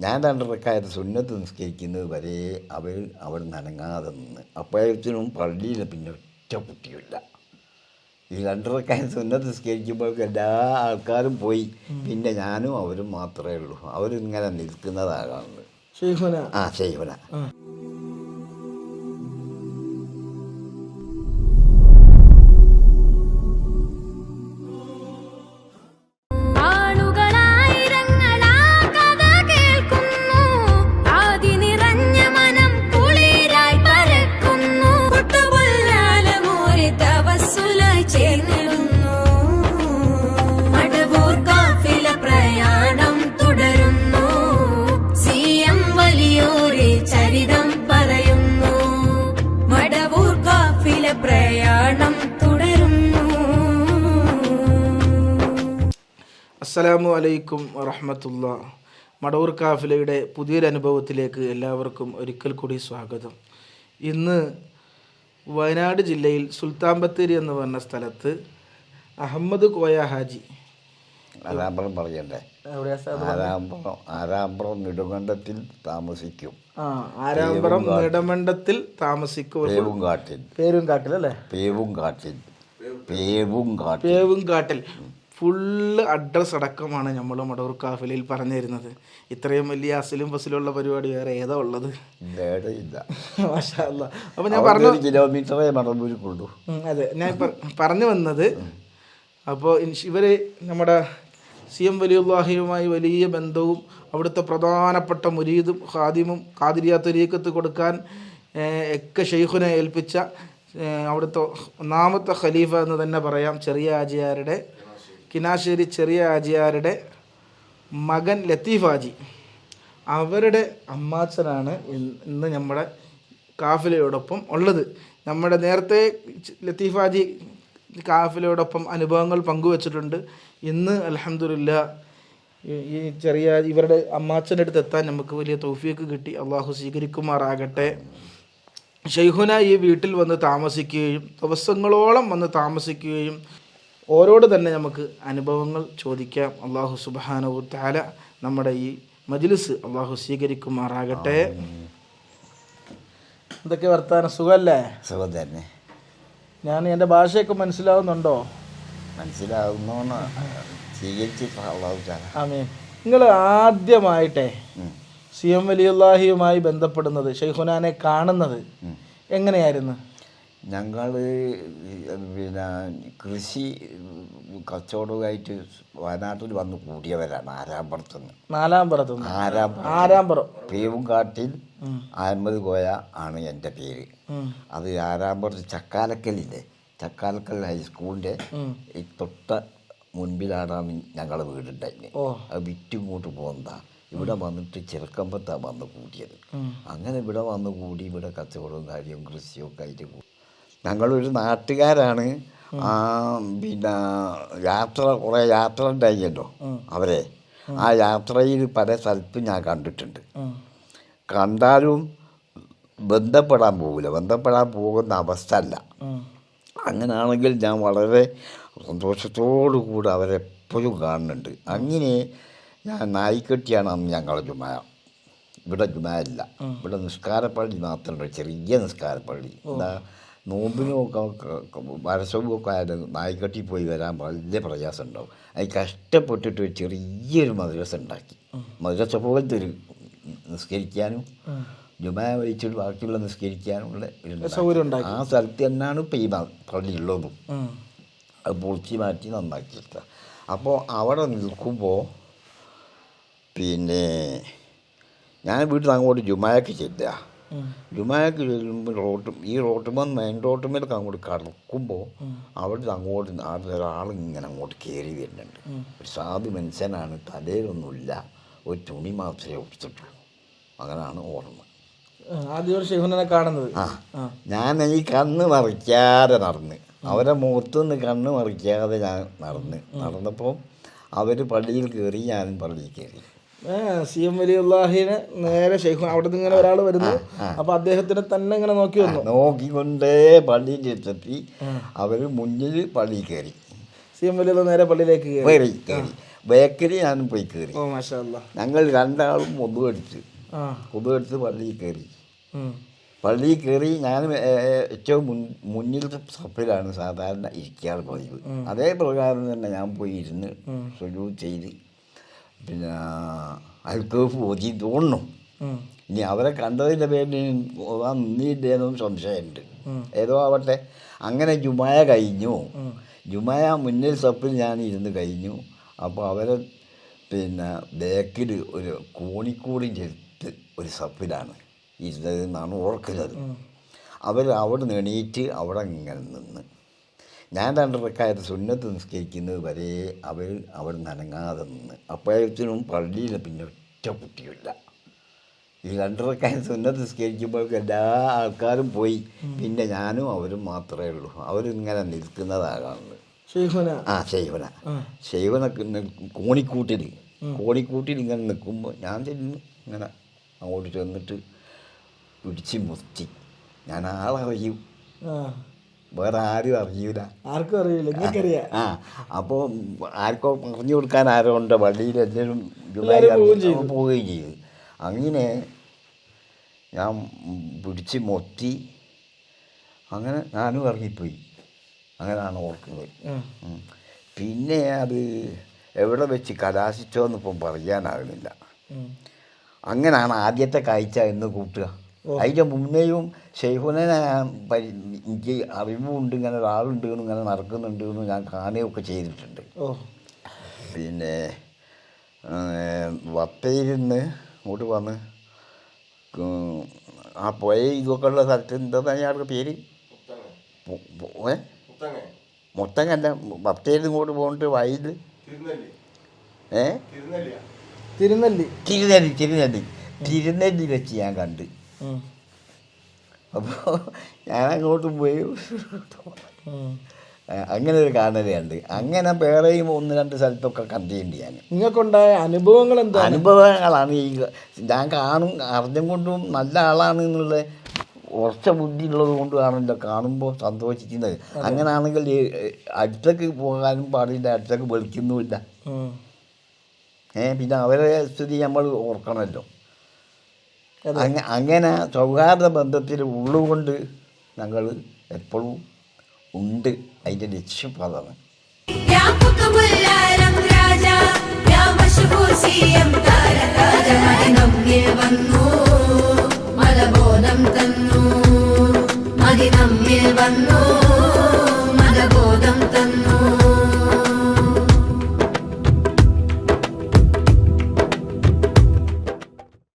ഞാൻ രണ്ടരക്കാര് സുന്നത്ത് നിസ്കരിക്കുന്നത് വരെ അവൾ അവിടെ നനങ്ങാതെ നിന്ന്. അപ്പോഴത്തിനും പള്ളിയിൽ പിന്നെ ഒറ്റ കുട്ടിയില്ല ഈ രണ്ടരക്കാര് സുന്നത്ത് നിസ്കരിക്കുമ്പോഴൊക്കെ എല്ലാ ആൾക്കാരും പോയി. പിന്നെ ഞാനും അവരും മാത്രമേ ഉള്ളൂ. അവരിങ്ങനെ നിൽക്കുന്നതാകാറുണ്ട് ആ ചെയ്യണ അസ്സലാമു അലൈക്കും വറഹമത്തുള്ള. മടവൂർ കാഫിലയുടെ പുതിയൊരു അനുഭവത്തിലേക്ക് എല്ലാവർക്കും ഒരിക്കൽ കൂടി സ്വാഗതം. ഇന്ന് വയനാട് ജില്ലയിൽ സുൽത്താൻ ബത്തേരി എന്ന് പറഞ്ഞ സ്ഥലത്ത് അഹമ്മദ് കോയ ഹാജി. ആരാമ്പറം പറയണ്ടേ? ആരാമ്പറം ആരാമ്പറം താമസിക്കും. ആ ആരാമ്പറം നെടമണ്ടത്തിൽ താമസിക്കും. പേവും കാട്ടിൽ പേരും കാട്ടിലല്ലേ പേവും കാട്ടിൽ പേവും കാട്ടിൽ പേവും കാട്ടിൽ ഫുള്ള് അഡ്രസ് അടക്കമാണ് നമ്മൾ മടവൂർ കാഫിലയിൽ പറഞ്ഞു തരുന്നത്. ഇത്രയും വലിയ അസിലും ബസ്സിലുള്ള പരിപാടി വേറെ ഏതാ ഉള്ളത്. അപ്പൊ ഞാൻ പറഞ്ഞു കിലോമീറ്ററേ അതെ. ഞാൻ പറഞ്ഞു വന്നത് അപ്പോൾ ഇവർ നമ്മുടെ സി എം വലിയുള്ളാഹിയുമായി വലിയ ബന്ധവും അവിടുത്തെ പ്രധാനപ്പെട്ട മുരീദും ഖാദിമും ഖാദിരിയ തരീക്കത്ത് കൊടുക്കാൻ ഒക്കെ ഷെയ്ഖുനെ ഏൽപ്പിച്ച അവിടുത്തെ ഒന്നാമത്തെ ഖലീഫ എന്ന് തന്നെ പറയാം ചെറിയ ആജിയാരുടെ കിനാശ്ശേരി ചെറിയ ആജിയാരുടെ മകൻ ലത്തീഫ് ആജി അവരുടെ അമ്മാച്ചനാണ് ഇന്ന് നമ്മുടെ കാഫിലയോടൊപ്പം ഉള്ളത്. നമ്മുടെ നേരത്തെ ലത്തീഫ് ഹാജി കാഫിലയോടൊപ്പം അനുഭവങ്ങൾ പങ്കുവച്ചിട്ടുണ്ട്. ഇന്ന് അലഹമില്ല ഈ ചെറിയ ഇവരുടെ അമ്മാച്ചന്റെ അടുത്ത് എത്താൻ നമുക്ക് വലിയ തൗഫീക്ക് കിട്ടി. അള്ളാഹു സ്വീകരിക്കുമാറാകട്ടെ. ഷെയ്ഹുന ഈ വീട്ടിൽ വന്ന് താമസിക്കുകയും ദിവസങ്ങളോളം വന്ന് താമസിക്കുകയും ഓരോട് തന്നെ നമുക്ക് അനുഭവങ്ങൾ ചോദിക്കാം. അള്ളാഹു സുബാനവു താല നമ്മുടെ ഈ മജ്ലിസ് അള്ളാഹു സ്വീകരിക്കുമാറാകട്ടെ. എന്തൊക്കെ വർത്താനം? സുഖമല്ലേ സുഖം തന്നെ. ഞാൻ എന്റെ ഭാഷയൊക്കെ മനസ്സിലാവുന്നുണ്ടോ? മനസ്സിലാവുന്നു ആമീൻ. നിങ്ങൾ ആദ്യമായിട്ടേ സി എം വലിയുല്ലാഹിയുമായി ബന്ധപ്പെടുന്നത് ഷെയ്ഖുനാനെ കാണുന്നത് എങ്ങനെയായിരുന്നു? ഞങ്ങൾ പിന്നെ കൃഷി കച്ചവടമായിട്ട് വയനാട്ടിൽ വന്ന് കൂടിയവരാണ് ആരാമ്പറത്ത് നാലാം പുറത്തുനിന്ന് ആരാമ്പുറം. പേവുംകാട്ടിൽ അഹമ്മദ് കോയ ആണ് എന്റെ പേര്. അത് ആരാമ്പുറത്ത് ചക്കാലക്കലില്ലേ? ചക്കാലക്കൽ ഹൈസ്കൂളിന്റെ ഈ തൊട്ട മുൻപിലാണ് ഞങ്ങളെ വീടുണ്ടായിരുന്നത്. അത് വിറ്റിങ്ങോട്ട് പോകുന്നതാണ് ഇവിടെ വന്നിട്ട് ചെറുക്കമ്പത്താണ് വന്ന് കൂടിയത്. അങ്ങനെ ഇവിടെ വന്ന് കൂടി ഇവിടെ കച്ചവടവും കാര്യവും കൃഷിയും ഒക്കെ ആയിട്ട് ഞങ്ങളൊരു നാട്ടുകാരാണ്. ആ പിന്നെ യാത്ര കുറേ യാത്ര ഉണ്ടായില്ലോ അവരെ. ആ യാത്രയിൽ പല സ്ഥലത്തും ഞാൻ കണ്ടിട്ടുണ്ട്. കണ്ടാലും ബന്ധപ്പെടാൻ പോകില്ല ബന്ധപ്പെടാൻ പോകുന്ന അവസ്ഥ അല്ല. അങ്ങനെയാണെങ്കിൽ ഞാൻ വളരെ സന്തോഷത്തോടു അവരെ അവരെപ്പോഴും കാണുന്നുണ്ട്. അങ്ങനെ ഞാൻ നായിക്കെട്ടിയാണ് അന്ന് ഞങ്ങളെ ജുമായ ഇവിടെ ജുമായ ഇല്ല ഇവിടെ നിസ്കാരപ്പള്ളി മാത്രമല്ല ചെറിയ നിസ്കാരപ്പള്ളി. എന്താ നോമ്പിനും ഒക്കെ വരസവും ഒക്കെ ആയാലും നായിക്കെട്ടി പോയി വരാൻ വലിയ പ്രയാസം ഉണ്ടാവും അത് കഷ്ടപ്പെട്ടിട്ട് ഒരു ചെറിയൊരു മദ്രസ ഉണ്ടാക്കി. മദ്രസ പോലത്തെ ഒരു നിസ്കരിക്കാനും ജുമാ വഹിച്ചിട്ട് ബാക്കിയുള്ള നിസ്കരിക്കാനുള്ള. ആ സ്ഥലത്ത് തന്നെയാണ് ഇപ്പം ഈ പള്ളിയുള്ളതും. അത് പൊളിച്ച് മാറ്റി നന്നാക്കിയിട്ട അപ്പോൾ അവിടെ നിൽക്കുമ്പോൾ പിന്നെ ഞാൻ വീട്ടിൽ അങ്ങോട്ട് ജുമായൊക്കെ ചെല്ലുക. ജുമായക്ക് ചെല്ലുമ്പോൾ റോട്ടും ഈ റോട്ടുമ്പോൾ മെയിൻ റോട്ടുമേലൊക്കെ അങ്ങോട്ട് കടക്കുമ്പോൾ അവിടെ അങ്ങോട്ട് അവിടെ ഒരാളിങ്ങനെ അങ്ങോട്ട് കയറി വരുന്നുണ്ട്. ഒരു സാധു മനുഷ്യനാണ് തലയിലൊന്നുമില്ല. ഒരു തുണി മാത്രമേ കൊടുത്തിട്ടുള്ളൂ അങ്ങനെയാണ് ഓർമ്മ. ആദ്യം കാണുന്നത്. ആ ഞാൻ ഈ കണ്ണ് മറിക്കാതെ നടന്ന് അവരെ മുഖത്തുനിന്ന് കണ്ണ് മറിക്കാതെ ഞാൻ നടന്ന് നടന്നപ്പോൾ അവർ പള്ളിയിൽ കയറി ഞാനും പള്ളിയിൽ കയറി സി എം വലിയുല്ലാഹിനെ നേരെ ഷെയ്ഖു അവിടെ നിന്ന് ഇങ്ങനെ ഒരാൾ വരുന്നു. അപ്പൊ അദ്ദേഹത്തിനെ തന്നെ ഇങ്ങനെ നോക്കി വന്നു. നോക്കിക്കൊണ്ടേ പള്ളിയിൽ എത്തി അവർ മുന്നിൽ പള്ളിയിൽ കയറി. സി എം വലിയുള്ള നേരെ പള്ളിയിലേക്ക് കയറി. കയറി കയറി. ബേക്കറി ഞാനും പോയി കയറി. ഞങ്ങൾ രണ്ടാളും ഒതു അടിച്ച് ഒതു അടിച്ച് പള്ളിയിൽ കയറി. പള്ളിയിൽ കയറി ഞാൻ ഏറ്റവും മുൻ മുന്നിലത്തെ സപ്പിലാണ് സാധാരണ ഇരിക്കാറ് പതിവ്. അതേ പ്രകാരം തന്നെ ഞാൻ പോയി ഇരുന്ന് സുജൂ ചെയ്ത് പിന്നെ അൽക്കോഫ് ഓതി തോന്നുന്നു. ഇനി അവരെ കണ്ടതിന്റെ പേരിൽ ഓതാൻ നിന്നില്ലേന്നും സംശയമുണ്ട്. ഏതോ ആവട്ടെ. അങ്ങനെ ജുമായ കഴിഞ്ഞു. ജുമായ മുന്നിൽ സപ്പിൽ ഞാൻ ഇരുന്ന് കഴിഞ്ഞു. അപ്പോൾ അവരെ പിന്നെ ബേക്കിൽ ഒരു കോണിക്കൂടിന്റെ അടുത്ത് ഒരു സപ്പിലാണ് ഇരുന്നത് എന്നാണ് ഓർക്കുന്നത്. അവർ അവിടെ നിന്ന് എണീറ്റ് അവിടെ ഇങ്ങനെ നിന്ന്. ഞാൻ രണ്ടരക്കായത് സുന്നത്ത് നിസ്കരിക്കുന്നത് വരെ അവർ അവിടെ നനങ്ങാതെ നിന്ന്. അപ്പോഴത്തിനും പള്ളിയിൽ പിന്നെ ഒറ്റ കുട്ടിയില്ല ഈ രണ്ടരക്കായ സുന്നത്ത് നിസ്കരിക്കുമ്പോഴേക്കും എല്ലാ ആൾക്കാരും പോയി. പിന്നെ ഞാനും അവരും മാത്രമേ ഉള്ളൂ. അവരിങ്ങനെ നിൽക്കുന്നതാകാണുള്ളത് ഷെയ്ഖുന ആ ശൈവന. ആ. ശൈവനൊക്കെ കോണിക്കൂട്ടിൽ കോണിക്കൂട്ടിൽ ഇങ്ങനെ നിൽക്കുമ്പോൾ ഞാൻ ചെന്ന് ഇങ്ങനെ അങ്ങോട്ട് ചെന്നിട്ട് പിടിച്ച് മുത്തി ഞാൻ ആളറിയും. വേറെ ആരും അറിയൂല. ആർക്കും അറിയില്ല. നിങ്ങൾക്കറിയാം. ആ അപ്പോൾ ആർക്കോ പറഞ്ഞു കൊടുക്കാൻ ആരോ ഉണ്ട്. വണ്ടിയിൽ എന്തെങ്കിലും പോവുകയും ചെയ്തു. അങ്ങനെ ഞാൻ പിടിച്ച് മൊത്തി അങ്ങനെ ഞാനും ഇറങ്ങിപ്പോയി. അങ്ങനെയാണ് ഓർക്കുന്നത്. പിന്നെ അത് എവിടെ വെച്ച് കലാശിച്ചോ എന്നിപ്പം പറയാനാകുന്നില്ല. അങ്ങനെയാണ് ആദ്യത്തെ കാഴ്ച എന്ന് കൂട്ടുക. അതിന്റെ മുന്നേയും ഷെയ്ഫുനെ എനിക്ക് അറിവുണ്ട് ഇങ്ങനെ ഒരാളുണ്ട് ഇങ്ങനെ നടക്കുന്നുണ്ട് എന്ന് ഞാൻ കാണുകയൊക്കെ ചെയ്തിട്ടുണ്ട്. പിന്നെ പിന്നെ വത്തയിരുന്ന് ഇങ്ങോട്ട് വന്ന് ആ പുഴ ഇതൊക്കെ ഉള്ള സ്ഥലത്ത് എന്താ അയാളുടെ പേര്? മൊത്തങ്ങല്ല വത്തയിൽ ഇങ്ങോട്ട് പോകണ്ട് വയൽ ഏ? തിരുനെല്ലി. തിരുനെല്ലി തിരുനെല്ലി. തിരുനെല്ലി വെച്ച് ഞാൻ കണ്ട്. അപ്പോൾ ഞാൻ അങ്ങോട്ട് പോയി. അങ്ങനെ ഒരു കാണലുണ്ട് അങ്ങനെ വേറെയും ഒന്ന് രണ്ട് സ്ഥലത്തൊക്കെ കണ്ടിട്ടുണ്ട് ഞാൻ. നിങ്ങൾക്കുണ്ടായ അനുഭവങ്ങൾ എന്താ അനുഭവങ്ങളാണ് ഈ ഞാൻ കാണും അറിഞ്ഞും കൊണ്ടും നല്ല ആളാണ് എന്നുള്ള ഉറച്ച ബുദ്ധി ഉള്ളത് കൊണ്ടാണല്ലോ കാണുമ്പോൾ സന്തോഷിക്കുന്നത്. അങ്ങനെയാണെങ്കിൽ ആണെങ്കിൽ അടുത്തേക്ക് പോകാനും പാടില്ല അടുത്തേക്ക് വെളിക്കുന്നുമില്ല. ഏ പിന്നെ അവരെ സ്ഥിതി നമ്മൾ ഓർക്കണമല്ലോ. അങ്ങനെ സൗഹാർദ്ദ ബന്ധത്തിൽ ഉള്ളുകൊണ്ട് ഞങ്ങൾ എപ്പോഴും ഉണ്ട് അതിന്റെ ലക്ഷ്യം അതാണ് വന്നു.